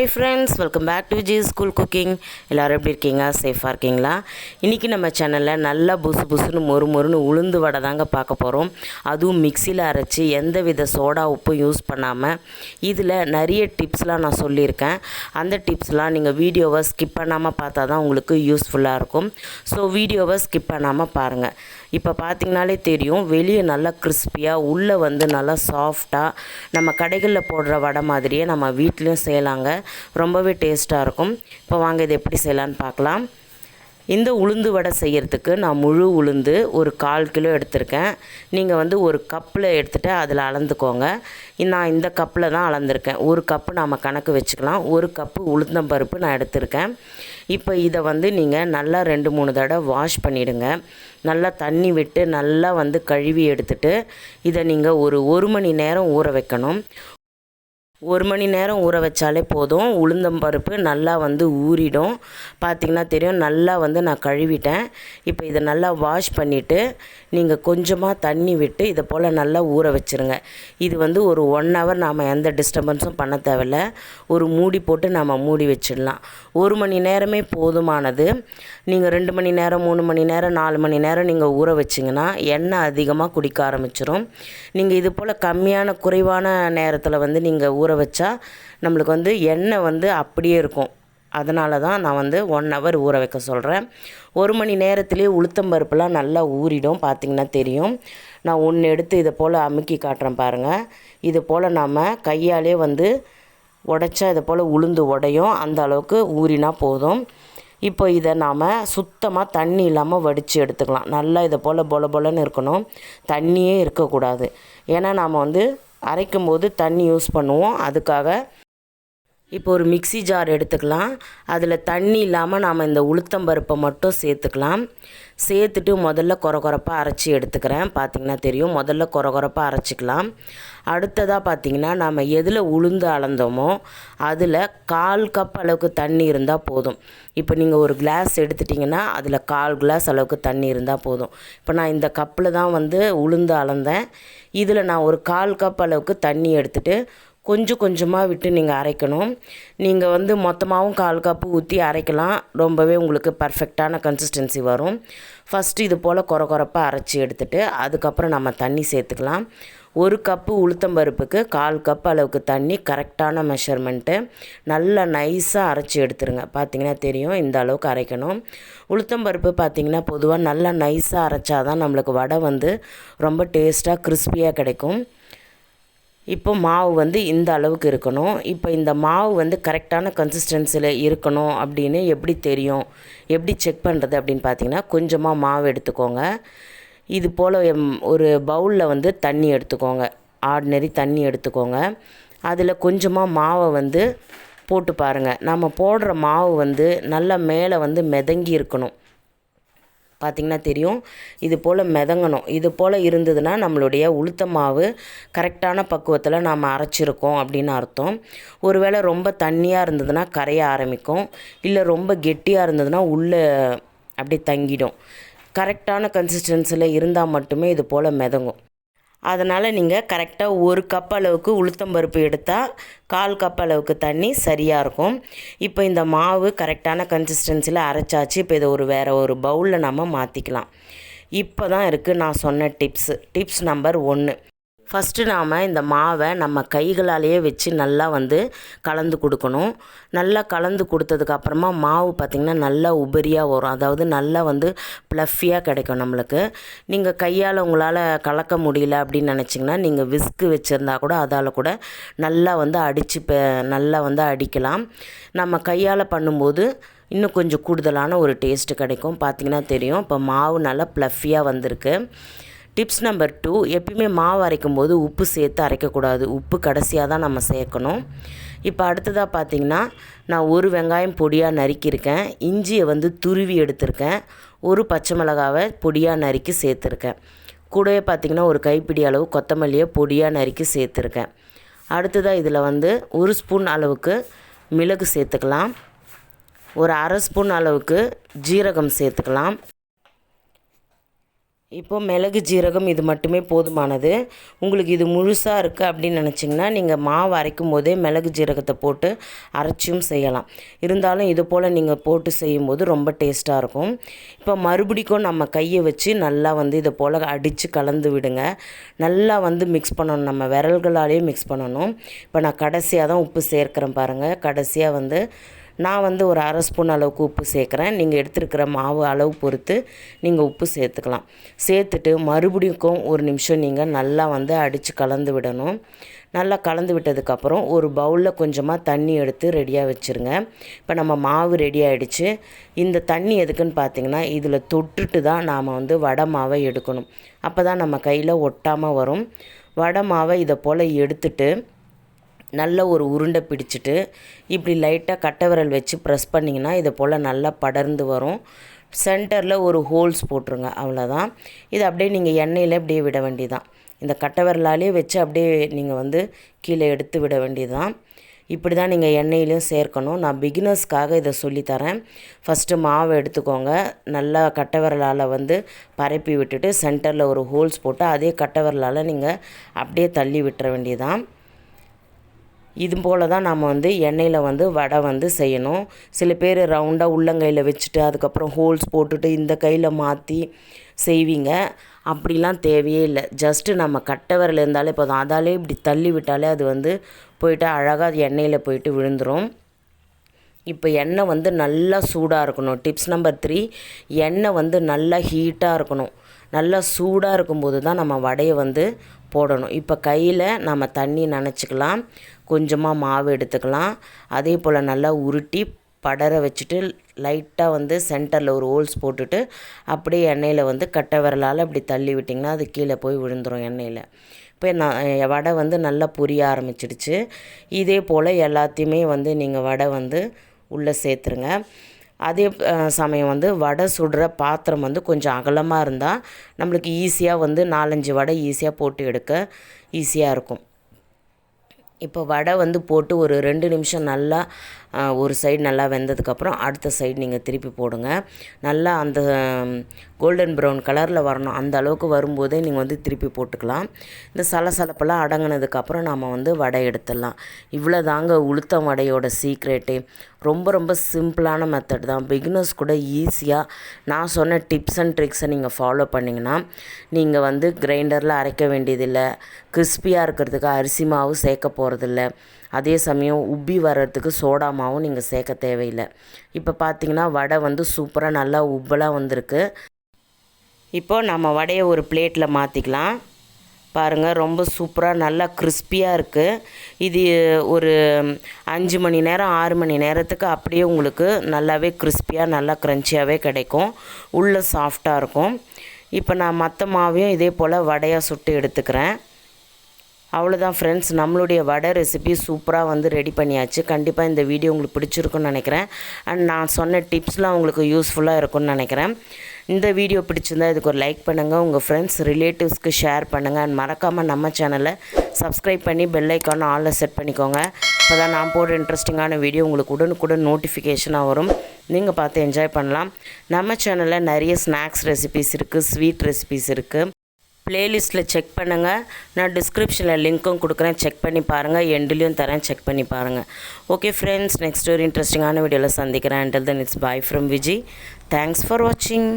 Hey friends welcome back to Vijay school cooking எல்லோரும் எப்படி இருக்கீங்க? சேஃபாக இருக்கீங்களா? இன்றைக்கி நம்ம சேனலில் நல்லா புசு புசுன்னு மொறு மொறுன்னு உளுந்து வடை தாங்க பார்க்க போகிறோம் அதுவும் மிக்சியில் அரைச்சி எந்த வித சோடா உப்பும் யூஸ் பண்ணாமல் இதில் நிறைய டிப்ஸ்லாம் நான் சொல்லியிருக்கேன். அந்த டிப்ஸ்லாம் நீங்கள் வீடியோவை ஸ்கிப் பண்ணாமல் பார்த்தா தான் உங்களுக்கு யூஸ்ஃபுல்லாக இருக்கும். ஸோ வீடியோவை ஸ்கிப் பண்ணாமல் பாருங்கள் இப்போ பார்த்திங்கனாலே தெரியும் வெளியே நல்லா கிறிஸ்பியாக உள்ளே வந்து நல்லா சாஃப்டாக நம்ம கடைகளில் போடுற வடை மாதிரியே நம்ம வீட்லேயும் செய்யலாங்க. ரொம்பவே டேஸ்ட்டாக இருக்கும். இப்போ வாங்க இது எப்படி செய்யலான்னு பார்க்கலாம். இந்த உளுந்து வடை செய்கிறதுக்கு நான் முழு உளுந்து ஒரு கால் கிலோ எடுத்திருக்கேன். நீங்கள் வந்து ஒரு கப்பில் எடுத்துகிட்டு அதில் அளந்துக்கோங்க. நான் இந்த கப்பில் தான் அளந்திருக்கேன். ஒரு கப்பு நாம் கணக்கு வச்சுக்கலாம். ஒரு கப்பு உளுந்தம்பருப்பு நான் எடுத்திருக்கேன். இப்போ இதை வந்து நீங்கள் நல்லா ரெண்டு மூணு தடவை வாஷ் பண்ணிவிடுங்க நல்லா தண்ணி விட்டு நல்லா வந்து கழுவி எடுத்துட்டு இதை நீங்கள் ஒரு ஒரு மணி நேரம் ஊற வைக்கணும். ஒரு மணி நேரம் ஊற வச்சாலே போதும். உளுந்தம்பருப்பு நல்லா வந்து ஊறிடும். பார்த்திங்கன்னா தெரியும் நல்லா வந்து நான் கழுவிட்டேன். இப்போ இதை நல்லா வாஷ் பண்ணிவிட்டு நீங்கள் கொஞ்சமாக தண்ணி விட்டு இதை போல் நல்லா ஊற வச்சுருங்க. இது வந்து ஒரு ஒன் ஹவர் நாம் எந்த டிஸ்டர்பன்ஸும் பண்ண தேவையில்ல. ஒரு மூடி போட்டு நாம் மூடி வச்சிடலாம். ஒரு மணி நேரமே போதுமானது. நீங்கள் ரெண்டு மணி நேரம் மூணு மணி நேரம் நாலு மணி நேரம் நீங்கள் ஊற வச்சிங்கன்னா எண்ணெய் அதிகமாக குடிக்க ஆரம்பிச்சிடும் நீங்கள் இது போல் கம்மியான குறைவான நேரத்தில் வந்து நீங்கள் ஊற ஊற வச்சா நம்மளுக்கு வந்து எண்ணெய் வந்து அப்படியே இருக்கும். அதனால தான் நான் வந்து ஒன் ஹவர் ஊற வைக்க சொல்கிறேன் ஒரு மணி நேரத்துலேயே உளுத்தம்பருப்புலாம் நல்லா ஊறிடும் பார்த்திங்கன்னா தெரியும். நான் ஒன்று எடுத்து இதை போல் அமுக்கி காட்டுறேன் பாருங்கள் இது போல் நாம் கையாலே வந்து உடைச்சா இதை போல் உளுந்து உடையும். அந்த அளவுக்கு ஊறினா போதும். இப்போ இதை நாம் சுத்தமாக தண்ணி இல்லாமல் வடித்து எடுத்துக்கலாம். நல்லா இதை போல் பொல பொலன்னு இருக்கணும். தண்ணியே இருக்கக்கூடாது. ஏன்னா நாம் வந்து அரைக்கும் போது தண்ணி யூஸ் பண்ணுவோம். அதுக்காக இப்போ ஒரு மிக்சி ஜார் எடுத்துக்கலாம். அதில் தண்ணி இல்லாமல் நாம் இந்த உளுத்தம்பருப்பை மட்டும் சேர்த்துக்கலாம். சேர்த்துட்டு முதல்ல குறகுறப்பாக அரைச்சி எடுத்துக்கிறேன். பார்த்திங்கன்னா தெரியும். முதல்ல குறகுறப்பாக அரைச்சிக்கலாம். அடுத்ததாக பார்த்திங்கன்னா நாம் எதில் உளுந்து அளந்தோமோ அதில் கால் கப் அளவுக்கு தண்ணி இருந்தால் போதும். இப்போ நீங்கள் ஒரு கிளாஸ் எடுத்துட்டிங்கன்னா அதில் கால் கிளாஸ் அளவுக்கு தண்ணி இருந்தால் போதும். இப்போ நான் இந்த கப்பில் தான் வந்து உளுந்து அளந்தேன். இதில் நான் ஒரு கால் கப் அளவுக்கு தண்ணி எடுத்துகிட்டு கொஞ்சம் கொஞ்சமாக விட்டு நீங்கள் அரைக்கணும். நீங்கள் வந்து மொத்தமாகவும் கால் கப்பு ஊற்றி அரைக்கலாம். ரொம்பவே உங்களுக்கு பர்ஃபெக்டான கன்சிஸ்டன்சி வரும். ஃபஸ்ட்டு இது போல் குறை குறைப்பாக அரைச்சி எடுத்துகிட்டு அதுக்கப்புறம் நம்ம தண்ணி சேர்த்துக்கலாம். ஒரு கப்பு உளுத்தம்பருப்புக்கு கால் கப் அளவுக்கு தண்ணி கரெக்டான மெஷர்மெண்ட்டு நல்லா நைஸாக அரைச்சி எடுத்துருங்க. பார்த்திங்கன்னா தெரியும் இந்த அளவுக்கு அரைக்கணும். உளுத்தம்பருப்பு பார்த்திங்கன்னா பொதுவாக நல்லா நைஸாக அரைச்சாதான் நம்மளுக்கு வடை வந்து ரொம்ப டேஸ்ட்டாக கிறிஸ்பியாக கிடைக்கும். இப்போ மாவு வந்து இந்த அளவுக்கு இருக்கணும். இப்போ இந்த மாவு வந்து கரெக்டான கன்சிஸ்டன்சியில் இருக்கணும் அப்படின்னு எப்படி தெரியும்? எப்படி செக் பண்ணுறது அப்படின்னு பார்த்தீங்கன்னா கொஞ்சமாக மாவு எடுத்துக்கோங்க. இது போல் ஒரு பவுலில் வந்து தண்ணி எடுத்துக்கோங்க. ஆர்டினரி தண்ணி எடுத்துக்கோங்க. அதில் கொஞ்சமாக மாவை வந்து போட்டு பாருங்கள் நம்ம போடுற மாவு வந்து நல்லா மேலே வந்து மிதங்கி இருக்கணும். பார்த்திங்கன்னா தெரியும். இது போல் மிதங்கணும். இது போல் இருந்ததுன்னா நம்மளுடைய உளுத்த மாவு கரெக்டான பக்குவத்தில் நாம் அரைச்சிருக்கோம் அப்படின்னு அர்த்தம். ஒருவேளை ரொம்ப தண்ணியாக இருந்ததுன்னா கரைய ஆரம்பிக்கும். இல்லை ரொம்ப கெட்டியாக இருந்ததுன்னா உள்ளே அப்படியே தங்கிடும். கரெக்டான கன்சிஸ்டன்சியில் இருந்தால் மட்டுமே இது போல் மிதங்கும். அதனால் நீங்கள் கரெக்டாக ஒரு கப் அளவுக்கு உளுத்தம்பருப்பு எடுத்தால் கால் கப் அளவுக்கு தண்ணி சரியாக இருக்கும். இப்போ இந்த மாவு கரெக்டான கன்சிஸ்டன்சியில் அரைச்சாச்சு. இப்போ இதை ஒரு வேறு ஒரு பவுலில் நம்ம மாற்றிக்கலாம் இப்போ தான் இருக்குது நான் சொன்ன டிப்ஸு டிப்ஸ் நம்பர் ஒன்று ஃபஸ்ட்டு நாம் இந்த மாவை நம்ம கைகளாலேயே வச்சு நல்லா வந்து கலந்து கொடுக்கணும். நல்லா கலந்து கொடுத்ததுக்கப்புறமா மாவு பார்த்திங்கன்னா நல்லா உபரியாக வரும். அதாவது நல்லா வந்து ப்ளஃபியாக கிடைக்கும் நம்மளுக்கு. நீங்கள் கையால் உங்களால் கலக்க முடியல அப்படின்னு நினச்சிங்கன்னா நீங்கள் விஸ்க்கு வச்சுருந்தா கூட அதால் கூட நல்லா வந்து அடித்து நல்லா வந்து அடிக்கலாம். நம்ம கையால் பண்ணும்போது இன்னும் கொஞ்சம் கூடுதலான ஒரு டேஸ்ட்டு கிடைக்கும். பார்த்திங்கன்னா தெரியும். இப்போ மாவு நல்லா ப்ளஃபியாக வந்திருக்கு. டிப்ஸ் நம்பர் டூ எப்பயுமே மாவு அரைக்கும் போது உப்பு சேர்த்து அரைக்கக்கூடாது. உப்பு கடைசியாக தான் நம்ம சேர்க்கணும். இப்போ அடுத்ததாக பார்த்திங்கன்னா நான் ஒரு வெங்காயம் பொடியாக நறுக்கியிருக்கேன். இஞ்சியை வந்து துருவி எடுத்திருக்கேன். ஒரு பச்சை மிளகாவை பொடியாக நறுக்கி சேர்த்துருக்கேன். கூடவே பார்த்திங்கன்னா ஒரு கைப்பிடி அளவு கொத்தமல்லியை பொடியாக நறுக்கி சேர்த்துருக்கேன். அடுத்ததாக இதில் வந்து ஒரு ஸ்பூன் அளவுக்கு மிளகு சேர்த்துக்கலாம். ஒரு அரை ஸ்பூன் அளவுக்கு ஜீரகம் சேர்த்துக்கலாம். இப்போ மிளகு ஜீரகம் இது மட்டுமே போதுமானது. உங்களுக்கு இது முழுசாக இருக்குது அப்படின்னு நினச்சிங்கன்னா நீங்கள் மாவு அரைக்கும் போதே மிளகு ஜீரகத்தை போட்டு அரைச்சியும் செய்யலாம். இருந்தாலும் இது போல் நீங்கள் போட்டு செய்யும்போது ரொம்ப டேஸ்ட்டாக இருக்கும். இப்போ மறுபடிக்கும் நம்ம கையை வச்சு நல்லா வந்து இதை போல் அடித்து கலந்து விடுங்க. நல்லா வந்து மிக்ஸ் பண்ணணும். நம்ம விரல்களாலேயே மிக்ஸ் பண்ணணும். இப்போ நான் கடைசியாக தான் உப்பு சேர்க்குறேன் பாருங்கள் கடைசியாக வந்து நான் வந்து ஒரு அரை ஸ்பூன் அளவுக்கு உப்பு சேர்க்குறேன். நீங்கள் எடுத்துருக்கிற மாவு அளவு பொறுத்து நீங்கள் உப்பு சேர்த்துக்கலாம். சேர்த்துட்டு மறுபடியும் ஒரு நிமிஷம் நீங்கள் நல்லா வந்து அடித்து கலந்து விடணும். நல்லா கலந்து விட்டதுக்கப்புறம் ஒரு பவுலில் கொஞ்சமாக தண்ணி எடுத்து ரெடியாக வச்சுருங்க. இப்போ நம்ம மாவு ரெடி ஆகிடுச்சு இந்த தண்ணி எதுக்குன்னு பார்த்தீங்கன்னா இதில் தொட்டுட்டு தான் நாம் வந்து வடை மாவை எடுக்கணும். அப்போ தான் நம்ம கையில் ஒட்டாமல் வரும். வடை மாவை இதை போல் எடுத்துட்டு நல்ல ஒரு உருண்டை பிடிச்சிட்டு இப்படி லைட்டாக கட்டை விரல் வச்சு ப்ரெஸ் பண்ணிங்கன்னா இதை போல் நல்லா படர்ந்து வரும். சென்டரில் ஒரு ஹோல்ஸ் போட்டுருங்க அவ்வளோதான் இது அப்படியே நீங்கள் எண்ணெயில் அப்படியே விட வேண்டியதான் இந்த கட்டை விரலாலே வச்சு அப்படியே நீங்கள் வந்து கீழே எடுத்து விட வேண்டியதான் இப்படி தான் நீங்கள் எண்ணெயிலையும் சேர்க்கணும். நான் பிகினர்ஸ்க்காக இதை சொல்லித்தரேன் ஃபஸ்ட்டு மாவு எடுத்துக்கோங்க. நல்லா கட்டை விரலால் வந்து பரப்பி விட்டுட்டு சென்டரில் ஒரு ஹோல்ஸ் போட்டு அதே கட்டை விரலால் நீங்கள் அப்படியே தள்ளி விட்டுற வேண்டியதான் இது போல் தான் நம்ம வந்து எண்ணெயில் வந்து வடை வந்து செய்யணும். சில பேர் ரவுண்டாக உள்ளங்கையில் வச்சுட்டு அதுக்கப்புறம் ஹோல்ஸ் போட்டுட்டு இந்த கையில் மாற்றி செய்வீங்க. அப்படிலாம் தேவையே இல்லை. ஜஸ்ட்டு நம்ம கட்டை விரல் இருந்தாலே போதும். அதாலே இப்படி தள்ளி விட்டாலே அது வந்து போயிட்டு அழகாக எண்ணெயில் போயிட்டு விழுந்துடும் இப்போ எண்ணெய் வந்து நல்லா சூடாக இருக்கணும். டிப்ஸ் நம்பர் த்ரீ எண்ணெய் வந்து நல்லா ஹீட்டாக இருக்கணும். நல்லா சூடாக இருக்கும்போது தான் நம்ம வடையை வந்து போடணும். இப்போ கையில் நம்ம தண்ணி நனைச்சிக்கலாம். கொஞ்சமாக மாவு எடுத்துக்கலாம். அதே போல் நல்லா உருட்டி படர வச்சுட்டு லைட்டாக வந்து சென்டரில் ஒரு ஹோல்ஸ் போட்டுட்டு அப்படியே எண்ணெயில் வந்து கட்டை விரலால் அப்படி தள்ளி விட்டிங்கன்னா அது கீழே போய் விழுந்துடும் எண்ணெயில். இப்போ நான் வடை வந்து நல்லா புரிய ஆரம்பிச்சிடுச்சு. இதே போல் எல்லாத்தையுமே வந்து நீங்கள் வடை வந்து உள்ளே சேர்த்துருங்க. அதே சமயம் வந்து வடை சுடுற பாத்திரம் வந்து கொஞ்சம் அகலமாக இருந்தால் நம்மளுக்கு ஈஸியாக வந்து நாலஞ்சு வடை ஈஸியாக போட்டு எடுக்க ஈஸியாக இருக்கும். இப்போ வடை வந்து போட்டு ஒரு ரெண்டு நிமிஷம் நல்லா ஒரு சைடு நல்லா வெந்ததுக்கப்புறம் அடுத்த சைடு நீங்கள் திருப்பி போடுங்க. நல்லா அந்த கோல்டன் ப்ரௌன் கலரில் வரணும். அந்த அளவுக்கு வரும்போதே நீங்கள் வந்து திருப்பி போட்டுக்கலாம். இந்த சலசலப்பெல்லாம் அடங்கினதுக்கப்புறம் நாம் வந்து வடை எடுத்துடலாம். இவ்வளோ தாங்க உளுத்தம் வடையோட சீக்ரெட்டு ரொம்ப ரொம்ப சிம்பிளான மெத்தட் தான். பிகினர்ஸ் கூட ஈஸியாக நான் சொன்ன டிப்ஸ் அண்ட் ட்ரிக்ஸை நீங்கள் ஃபாலோ பண்ணிங்கன்னா நீங்கள் வந்து கிரைண்டரில் அரைக்க வேண்டியதில்லை. கிறிஸ்பியாக இருக்கிறதுக்கு அரிசி மாவு சேர்க்க போகிறதில்ல அதே சமயம் உப்பி வர்றதுக்கு சோடா மாவும் நீங்கள் சேர்க்க தேவையில்லை. இப்போ பார்த்தீங்கன்னா வடை வந்து சூப்பராக நல்லா உப்பலாக வந்திருக்கு. இப்போ நம்ம வடையை ஒரு பிளேட்டில் மாற்றிக்கலாம் பாருங்கள் ரொம்ப சூப்பராக நல்லா கிறிஸ்பியாக இருக்குது இது ஒரு அஞ்சு மணி நேரம் ஆறு மணி நேரத்துக்கு அப்படியே உங்களுக்கு நல்லாவே கிறிஸ்பியாக நல்லா க்ரன்ச்சியாகவே கிடைக்கும். உள்ளே சாஃப்டாக இருக்கும். இப்போ நான் மற்ற மாவையும் இதே போல் வடையாக சுட்டு எடுத்துக்கிறேன். அவ்வளோதான் ஃப்ரெண்ட்ஸ் நம்மளுடைய வடை ரெசிபி சூப்பராக வந்து ரெடி பண்ணியாச்சு. கண்டிப்பாக இந்த வீடியோ உங்களுக்கு பிடிச்சிருக்குன்னு நினைக்கிறேன். அண்ட் நான் சொன்ன டிப்ஸ்லாம் உங்களுக்கு யூஸ்ஃபுல்லாக இருக்கும்னு நினைக்கிறேன். இந்த வீடியோ பிடிச்சிருந்தா இதுக்கு ஒரு லைக் பண்ணுங்கள் உங்கள் ஃப்ரெண்ட்ஸ் ரிலேட்டிவ்ஸ்க்கு ஷேர் பண்ணுங்கள் அண்ட் மறக்காமல் நம்ம சேனலை சப்ஸ்கிரைப் பண்ணி பெல் ஐக்கான ஆலில் செட் பண்ணிக்கோங்க. இப்போ தான் நான் போடுற இன்ட்ரெஸ்டிங்கான வீடியோ உங்களுக்கு உடனுக்குடன் நோட்டிஃபிகேஷனாக வரும். நீங்கள் பார்த்து என்ஜாய் பண்ணலாம். நம்ம சேனலில் நிறைய ஸ்நாக்ஸ் ரெசிபிஸ் இருக்குது ஸ்வீட் ரெசிபிஸ் இருக்குது ப்ளேலிஸ்ட்டில் செக் பண்ணுங்கள் நான் டிஸ்கிரிப்ஷனில் லிங்க்கும் கொடுக்குறேன். செக் பண்ணி பாருங்கள் எண்டுலேயும் தரேன். செக் பண்ணி பாருங்கள் ஓகே ஃப்ரெண்ட்ஸ் நெக்ஸ்ட் ஒரு இன்ட்ரெஸ்டிங்கான வீடியோவில் சந்திக்கிறேன். Until then it's bye from Vijay thanks for வாட்சிங்